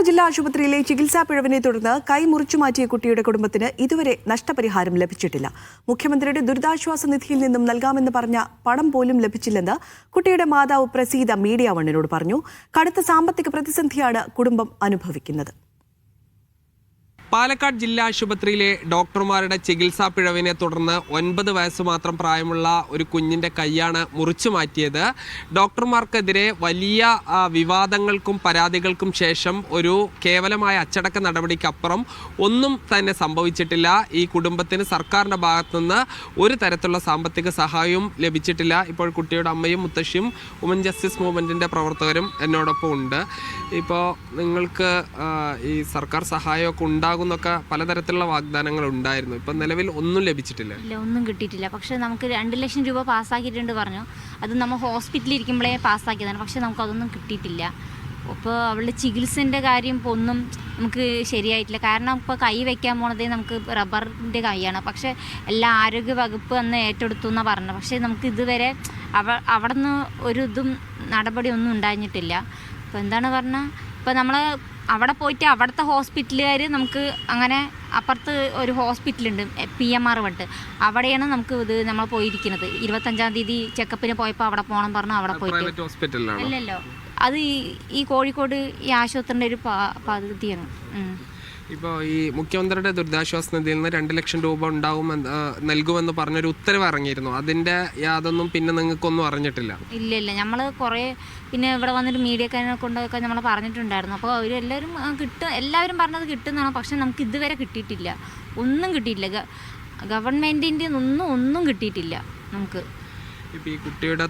പാലക്കാട് ജില്ലാ ആശുപത്രിയിലെ ചികിത്സാ പിഴവിനെ തുടർന്ന് കൈ മുറിച്ചു മാറ്റിയ കുട്ടിയുടെ കുടുംബത്തിന് ഇതുവരെ നഷ്ടപരിഹാരം ലഭിച്ചിട്ടില്ല. മുഖ്യമന്ത്രിയുടെ ദുരിതാശ്വാസ നിധിയിൽ നിന്നും നൽകാമെന്ന് പറഞ്ഞ പണം പോലും ലഭിച്ചില്ലെന്ന് കുട്ടിയുടെ മാതാവ് പ്രസീത മീഡിയ വണ്ണിനോട് പറഞ്ഞു. കടുത്ത സാമ്പത്തിക പ്രതിസന്ധിയാണ് കുടുംബം അനുഭവിക്കുന്നത്. പാലക്കാട് ജില്ലാ ആശുപത്രിയിലെ ഡോക്ടർമാരുടെ ചികിത്സാ പിഴവിനെ തുടർന്ന് ഒൻപത് വയസ്സ് മാത്രം പ്രായമുള്ള ഒരു കുഞ്ഞിന്റെ കൈയാണ് മുറിച്ചു മാറ്റിയത്. ഡോക്ടർമാർക്കെതിരെ വലിയ വിവാദങ്ങൾക്കും പരാതികൾക്കും ശേഷം ഒരു കേവലമായ അച്ചടക്ക നടപടിക്കപ്പുറം ഒന്നും തന്നെ സംഭവിച്ചിട്ടില്ല. ഈ കുടുംബത്തിന് സർക്കാരിന്റെ ഭാഗത്തുനിന്ന് ഒരു തരത്തിലുള്ള സാമ്പത്തിക സഹായവും ലഭിച്ചിട്ടില്ല. ഇപ്പോൾ കുട്ടിയുടെ അമ്മയും മുത്തശ്ശിയും വുമൻ ജസ്റ്റിസ് മൂവ്മെന്റിന്റെ പ്രവർത്തകരും എന്നോടൊപ്പം ഉണ്ട് ഇപ്പോൾ നിങ്ങൾക്ക് ഈ സർക്കാർ സഹായമൊക്കെ ഉണ്ടാകുന്നൊക്കെ പലതരത്തിലുള്ള വാഗ്ദാനങ്ങൾ ഉണ്ടായിരുന്നു. ഇപ്പം നിലവിൽ ഒന്നും ലഭിച്ചിട്ടില്ല. ഇല്ല ഒന്നും കിട്ടിയിട്ടില്ല. പക്ഷെ നമുക്ക് രണ്ട് ലക്ഷം രൂപ പാസ്സാക്കിയിട്ടുണ്ട് പറഞ്ഞു. അത് നമ്മൾ ഹോസ്പിറ്റലിൽ ഇരിക്കുമ്പോഴേ പാസ്സാക്കിയതാണ്. പക്ഷെ നമുക്ക് അതൊന്നും കിട്ടിയിട്ടില്ല. അപ്പോൾ അവളുടെ ചികിത്സേന്റെ കാര്യം ഇപ്പോൾ ഒന്നും നമുക്ക് ശരിയായിട്ടില്ല. കാരണം ഇപ്പോൾ കൈ വെക്കാൻ പോണതേ നമുക്ക് റബ്ബറിന്റെ കൈയാണ്. പക്ഷേ എല്ലാ ആരോഗ്യ വകുപ്പ് അന്ന് ഏറ്റെടുത്തു എന്നാണ് പറഞ്ഞത്. പക്ഷേ നമുക്ക് ഇതുവരെ അവ അവിടെ നിന്ന് ഒരു ഇതും നടപടി ഒന്നും ഉണ്ടായിരുന്നിട്ടില്ല. അപ്പോൾ എന്താണ് പറഞ്ഞാൽ ഇപ്പോൾ നമ്മൾ അവിടെ പോയിട്ട് അവിടുത്തെ ഹോസ്പിറ്റലുകാർ നമുക്ക് അങ്ങനെ അപ്പുറത്ത് ഒരു ഹോസ്പിറ്റലുണ്ട് പി എം ആർ വട്ട് അവിടെയാണ് നമുക്ക് ഇത് നമ്മൾ പോയിരിക്കുന്നത്. ഇരുപത്തഞ്ചാം തീയതി ചെക്കപ്പിന് പോയപ്പോൾ അവിടെ പോകണം പറഞ്ഞു അവിടെ പോയിട്ട്. അല്ലല്ലോ അത് ഈ കോഴിക്കോട് ഈ ആശുപത്രിന്റെ ഒരു പ- പദ്ധതിയാണ്. ഇപ്പോൾ ഈ മുഖ്യമന്ത്രിയുടെ ദുരിതാശ്വാസ നിധിയിൽ നിന്ന് രണ്ട് ലക്ഷം രൂപ ഉണ്ടാവും നൽകുമെന്ന് പറഞ്ഞൊരു ഉത്തരവ് ഇറങ്ങിയിരുന്നു. അതിന്റെ യാതൊന്നും പിന്നെ നിങ്ങൾക്കൊന്നും അറിഞ്ഞിട്ടില്ല. ഇല്ല ഇല്ല. നമ്മൾ കുറേ പിന്നെ ഇവിടെ വന്നിട്ട് മീഡിയക്കാരനെ കൊണ്ടൊക്കെ നമ്മൾ പറഞ്ഞിട്ടുണ്ടായിരുന്നു. അപ്പോൾ അവരെല്ലാവരും എല്ലാവരും കിട്ടും എല്ലാവരും പറഞ്ഞത് കിട്ടുന്നതാണ്. പക്ഷെ നമുക്ക് ഇതുവരെ കിട്ടിയിട്ടില്ല. ഒന്നും കിട്ടിയിട്ടില്ല ഗവൺമെന്റിന്റെ ഒന്നും ഒന്നും കിട്ടിയിട്ടില്ല നമുക്ക്. ഇപ്പോൾ ഈ കുട്ടിയുടെ